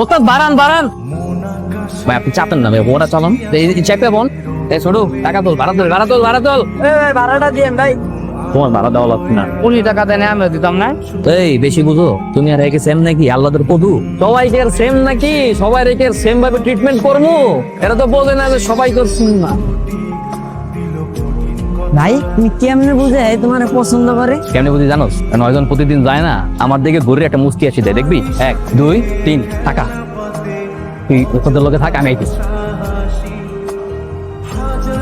ওস্তাদ বাড়ান বাড়ান। ভাই আপনি চাপেন না ভাই চালান। চেপে বোন। ছোট টাকা তোল ভাড়া তোল ভাড়া তোল ভাড়া তোল। ভাড়াটা দিয়েন ভাই। তোমার ভাড়া দেওয়া লাগবে না। উনি টাকা দেন আমি দিতাম না। এই বেশি বুঝো তুমি আর একে সেম নাকি আল্লাহদের কদু সবাই কে সেম নাকি? সবাই সেম ভাবে ট্রিটমেন্ট করব? এরা তো বোঝে না যে সবাই তো same না। ভাই তুমি কেমনে বুঝে তোমার পছন্দ করে? কেমনি বুঝি জানোস? নয়জন প্রতিদিন যায় না। আমার দিকে ঘুরে একটা মুস্কি আসি দেয় দেখবি? এক দুই তিন টাকা। তুই ওদের লোকে থাক আমি আইতেছি।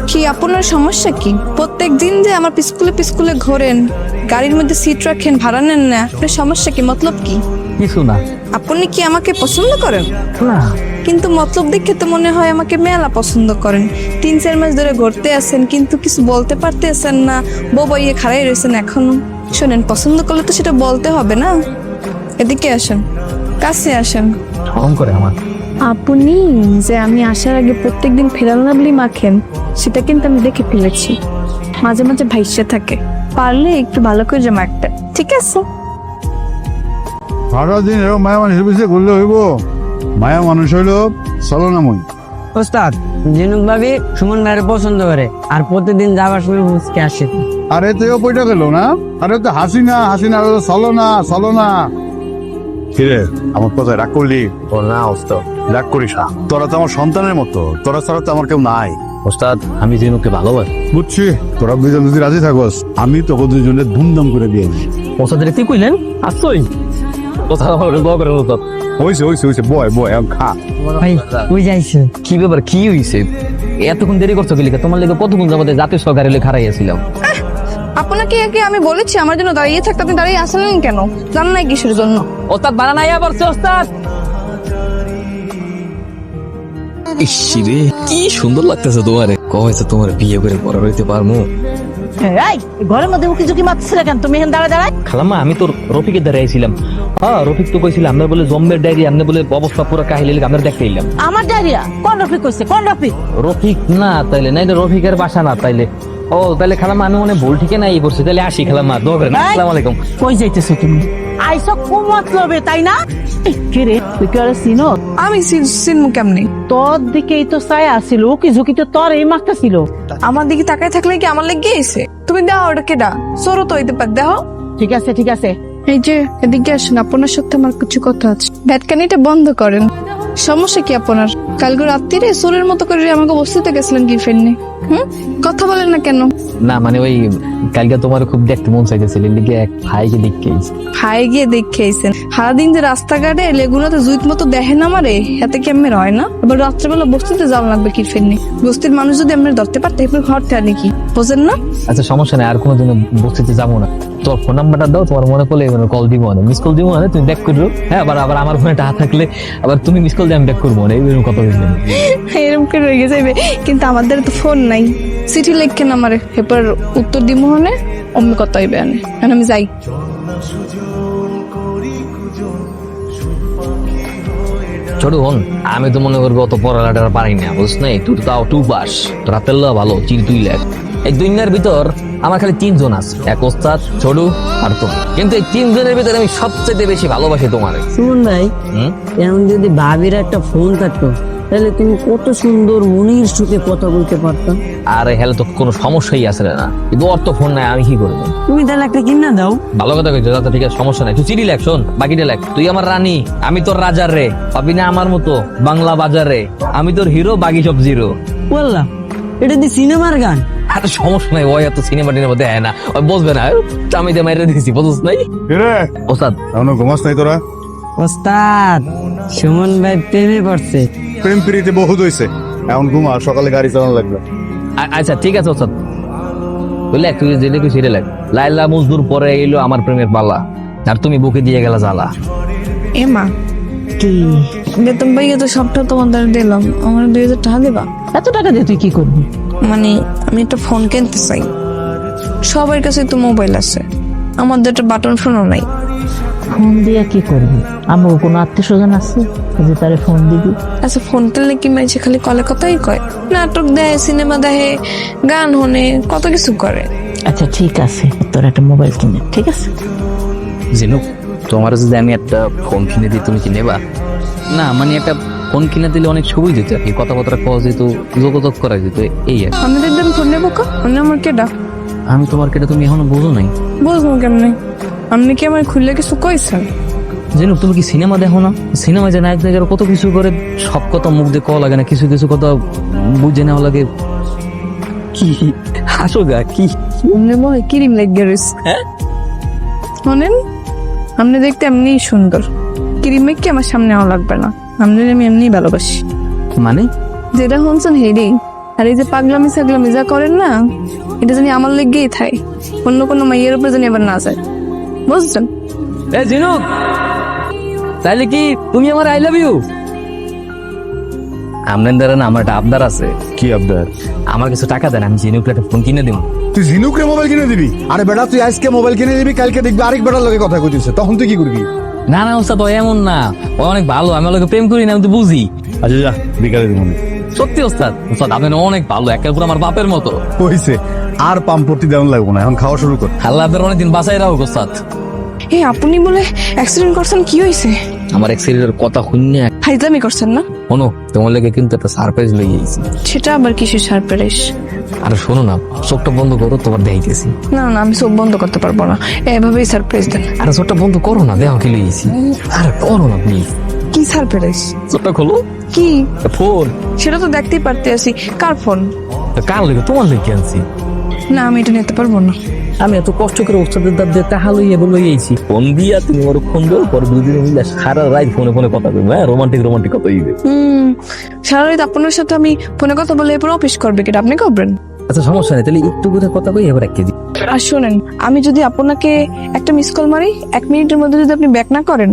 কি আপনার সমস্যা কি? প্রত্যেক দিন যে আমার পিস্কুলে পিস্কুলে ঘোরেন গাড়ির মধ্যে সিট রাখেন ভাড়া নেন না আপনার সমস্যা কি? মতলব কি? কিছু না। আপনি কি আমাকে পছন্দ করেন? না। কিন্তু মতলব দেখে তো মনে হয় আমাকে মেলা পছন্দ করেন। তিন চার মাস ধরে ঘুরতে আসেন কিন্তু কিছু বলতে পারতেছেন না। বউ বইয়ে খাড়াই রয়েছেন এখনও। শোনেন পছন্দ করলে তো সেটা বলতে হবে না। এদিকে আসেন। কাছে আসেন। করে আমার। আপনি যে আমি আসার আগে প্রত্যেক প্রত্যেকদিন ফেরাল নাবলি মাখেন সেটা কিন্তু আমি দেখে ফেলেছি। মাঝে মাঝে ভাইসে থাকে। পারলে একটু ভালো করে জমা একটা ঠিক আছে? সারাদিন এরকম মায়া মানুষের পিছিয়ে ঘুরলে হইব? মায়া মানুষ হইল চলনাময় ওস্তাদ জিনুক ভাবি সুমন ভাইয়ের পছন্দ করে আর প্রতিদিন যাওয়ার সময় মুসকে আসে। আরে তুইও পয়টা গেল না? আরে তো হাসি না হাসি না চলো না চলো না কিরে আমার কথায় রাগ করলি? ও না ওস্তাদ। রাগ করিস না। তোরা তো আমার সন্তানের মতো। তোরা ছাড়া তো আমার কেউ নাই। ওস্তাদ আমি জিনুকে ভালোবাসি। বুঝছি। তোরা দুজন যদি রাজি থাকস আমি তোকে দুজনে ধুমধাম করে দিয়ে দিই ওস্তাদ কি কইলেন? আসছই ওস্তাদ আমার দোয়া করে ওস্তাদ। হয়েছে হয়েছে হয়েছে বয় বয় এখন খা। ভাই ওই যাইছে? কি ব্যাপার কি হইছে? এতক্ষণ দেরি করছ কি লিখে? তোমার লিখে কতক্ষণ যাবতে জাতীয় সরকারি লিখে হারাইয়াছিলাম? আপনাকে কি আমি বলেছি আমার জন্য দাঁড়িয়ে থাকতে আপনি দাঁড়িয়ে আসলেন কেন? জান নাই কিসের জন্য। ওস্তাদ বানানা ইয়া পড়ছে ওস্তাদ! ইসিরে কি সুন্দর লাগতেছে তোমারে। কয়েছে তোমার বিয়ে করে বড় হইতে পারমু এই ঘরের মধ্যে উকি ঝুঁকি কেন? তুমি এখানে দাঁড়ায় খালাম্মা আমি তোর রফিকের দ্বারা আইছিলাম। হ্যাঁ রফিক তো কইছিল আমরা বলে জম্বের ডায়েরি আমরা বলে অবস্থা পুরো কাহিলি আমরা দেখতে এলাম। আমার ডায়রিয়া কোন রফিক কইছে? কোন রফিক? রফিক না তাইলে না এটা রফিকের বাসা না তাইলে। ও তাইলে খালাম্মা আমি মনে ভুল ঠিকে নাই পড়ছি। তাইলে আসি খালাম্মা দোয়া করেন। আসসালামু আলাইকুম। কই যাইতেছো তুমি? আইসো কুমতলবে তাই না? এই, তুই কি চিনো আমি সিনমু কেমনি? তোর দিকেই তো চাই আসিল কি ঝুঁকি তো তোর এই ছিল। আমার দিকে তাকায় থাকলে কি আমার লেগে তুমি দাও ওটা কেডা? সরো তো হইতে পার দেখো। ঠিক আছে ঠিক আছে। এই যে এদিকে আসুন আপনার সাথে আমার কিছু কথা আছে। ব্যাটকানিটা বন্ধ করেন। সমস্যা কি আপনার? কালকে রাত্রিরে সোরের মতো করে আমাকে বসতে গেছিলেন গিরফ্রেন্ড নিয়ে। হুম? কথা বলেন না কেন? না মানে ওই কালকে তোমার খুব দেখতে মন চাইতেছিল লিগে এক ভাইকে দেখতে আইছি। ভাই গিয়ে দেখে আইসেন সারাদিন যে রাস্তাঘাটে লেগুনাতে জুইত মতো দেখে না মারে হাতে কেমন হয় না? এবার রাত্রেবেলা বস্তিতে যাওয়া লাগবে গিরফ্রেন্ড নিয়ে। বস্তির মানুষ যদি আমরা ধরতে পারতে এবার ঘর থেকে কি বোঝেন না? আচ্ছা সমস্যা নেই আর কোনোদিন বস্তিতে যাব না। তোর ফোন নাম্বারটা দাও তোমার মনে করলে কল দিব না মিস কল দিব না তুমি ব্যাক করো। হ্যাঁ আবার আবার আমার ফোনে টাকা থাকলে আবার তুমি মিস কল দিয়ে আমি ব্যাক করব না এইরকম কথা বলবেন এরকম করে রয়ে যাবে কিন্তু আমাদের তো ফোন নাই। চিঠি লেখেন আমার। এবার উত্তর দিব হনে অমনি কথা হইবে আনে। আমি যাই। ছোট হন আমি তো মনে করব অত পড়ালেখা পারি না বুঝছ নাই? তুই তাও টু পাস তোরা পেল্লা ভালো চির তুই লেখ। এই দুনিয়ার ভিতর আমার খালি তিনজন আছে। এক ওস্তাদ ছোটু আর তুমি। কিন্তু এই তিনজনের ভিতরে আমি সবচেয়ে বেশি ভালোবাসি তোমার। সুমন ভাই এমন যদি ভাবির একটা ফোন থাকতো তাহলে তুমি কত সুন্দর মনির সুখে কথা বলতে পারতাম আর হেলে তো কোনো সমস্যাই আছে না। কিন্তু অর্থ ফোন নাই আমি কি করব? তুমি তাহলে একটা কিনা দাও। ভালো কথা কইছো দাদা ঠিক আছে সমস্যা নাই। তুই চিঠি লেখ শোন বাকিটা লেখ। তুই আমার রানী আমি তোর রাজার রে। পাবি না আমার মতো বাংলা বাজারে। আমি তোর হিরো বাকি সব জিরো। বললাম এটা দি সিনেমার গান। আর সমস্যা নাই ওই এত সিনেমা টিনেমা দেয় না। ওই বসবে না আমি দিয়ে মাইরে দিয়েছি বুঝছ নাই? ওস্তাদ। এখনও ঘুমাস নাই তোরা? ওস্তাদ সুমন ভাই প্রেমে পড়ছে। প্রেম পিড়িতে বহুত হয়েছে এখন ঘুমা সকালে গাড়ি চালানো লাগবে। আচ্ছা ঠিক আছে ওস্তাদ। বুঝলে তুই যেটা তুই সেটা লেখ লাইলা মজদুর পরে এলো আমার প্রেমের পাল্লা আর তুমি বুকে দিয়ে গেলা জ্বালা। এ মা কি? বেতন পাইয়ে তো সবটা তোমাদের দিলাম। আমার দুই হাজার টাকা দিবা। এত টাকা দিয়ে তুই কি করবি? মানে আমি একটা ফোন কিনতে চাই। সবার কাছে তো মোবাইল আছে। আমাদের একটা বাটন ফোনও নাই। ফোন দিয়ে কি করবি? আমার কোনো আত্মীয় স্বজন আছে যে তারে ফোন দিবি। আচ্ছা ফোন কিনলে কি মাইছে খালি কলে কথাই কয়? নাটক দেয় সিনেমা দেখে গান হনে কত কিছু করে। আচ্ছা ঠিক আছে তোর একটা মোবাইল কিনে ঠিক আছে? জিনু তোমার যদি আমি একটা ফোন কিনে দিই তুমি কি নেবা? না মানে একটা ফোন কিনে দিলে অনেক সুবিধা যেত আর কি কথাবার্তা কওয়া যেত যোগাযোগ করা যেত এই আর। আমি দেখবেন ফোন নেব আমি আমার কেডা? আমি তোমার কেটে তুমি এখনও বোঝো নাই। বুঝব কেমনে? আপনি কি আমার খুললে কিছু কইছেন? জানো তুমি কি সিনেমা দেখো না? সিনেমায় যে নায়ক নায়িকারা কত কিছু করে সব কথা মুখ দিয়ে কওয়া লাগে না কিছু কিছু কথা বুঝে নেওয়া লাগে। কি হাসো গা কি? মনে হয় কিরিম লেগে হ্যাঁ? শোনেন আপনি দেখতে এমনি সুন্দর। ক্রিম কি আমার সামনে আওয়া লাগবে না? আমি এমনি ভালোবাসি। মানে? যেটা শুনছেন হেরি আর এই যে পাগলামি সাগলামি যা করেন না এটা জানি আমার লেগেই থাই অন্য কোনো মাইয়ের উপরে জানি আবার না যায়। বুঝছেন? এ জিনুক তাইলে কি তুমি আমার আই লাভ ইউ? আপনার দ্বারা না আমার একটা আবদার আছে। কি আবদার? আমার কিছু টাকা দেন আমি জিনুকে একটা ফোন কিনে দিব তুই ঝিনুকরে মোবাইল কিনে দিবি? আরে বেটা তুই আজকে মোবাইল কিনে দিবি কালকে দেখবি আরেক বেটার লগে কথা কইতেছে তখন তুই কি করবি? না না ওস্তাদ ও এমন না। ও অনেক ভালো আমি লগে প্রেম করি না আমি তো বুঝি। আচ্ছা যা বিকালে দিব। সত্যি ওস্তাদ? ওস্তাদ আপনি অনেক ভালো একের পুরো আমার বাপের মতো। হইছে আর পাম্পটি দেওয়ান লাগবো না এখন খাওয়া শুরু কর। আল্লাহ আপনার অনেকদিন বাসায় রাখো ওস্তাদ। এই আপনি বলে অ্যাক্সিডেন্ট করছেন কি হয়েছে আমার সিরিজের কথা শুনে ফাইজলামি করছেন না? শোনো তোমার লেগে কিন্তু একটা সারপ্রাইজ লই আইছি সেটা আবার কিসের সারপ্রাইজ আর শোনো না চোখটা বন্ধ করো তোমার দেখাইতেছি না না আমি চোখ বন্ধ করতে পারব না। এভাবেই সারপ্রাইজ দেন। আর চোখটা বন্ধ করো না দেখো কি লই আর আরে করো না প্লিজ কি সারপ্রাইজ চোখটা খোলো। কি? ফোন সেটা তো দেখতেই পারতে আছি কার ফোন কার লেগে? তোমার লেগে আনছি। না আমি এটা নিতে পারব না। আমি এত কষ্ট করে ওস্তাদের দাঁত দিয়ে টাহা লইয়া বলে আইছি। ফোন দিয়া তুমি ওর ফোন দাও পরে দুদিনে মিলে সারা রাত ফোনে ফোনে কথা বলব হ্যাঁ? রোমান্টিক রোমান্টিক কথা হইবে। হুম সারা রাত আপনার সাথে আমি ফোনে কথা বলে এরপর অফিস করবে কিনা আপনি করবেন? আচ্ছা সমস্যা নেই তাহলে একটু করে কথা কই এবার এক কেজি। আর শোনেন আমি যদি আপনাকে একটা মিস কল মারি এক মিনিটের মধ্যে যদি আপনি ব্যাক না করেন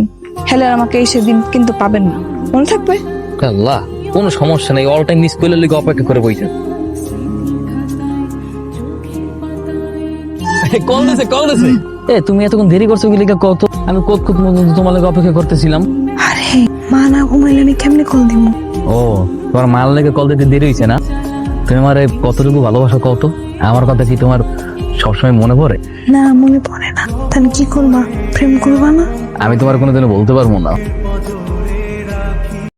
আর আমাকে এই সেদিন কিন্তু পাবেন না। মনে থাকবে? আল্লাহ কোনো সমস্যা নেই অল টাইম মিস করলে লিগে অপেক্ষা করে বইছে কল দিছে কল দিছে। এ তুমি এতক্ষণ দেরি করছ কি লিগা কত আমি কত কত তোমার লাগে অপেক্ষা করতেছিলাম। আরে মা না ঘুমাইলে আমি কেমনে কল দিব ও তোমার মাল লেগে কল দিতে দেরি হয়েছে না? তুমি আমার কতটুকু ভালোবাসা কত আমার কথা কি তোমার সবসময় মনে পড়ে? না মনে পড়ে না। তাহলে কি করবা? প্রেম করবা না? আমি তোমার কোনোদিনও বলতে পারব না।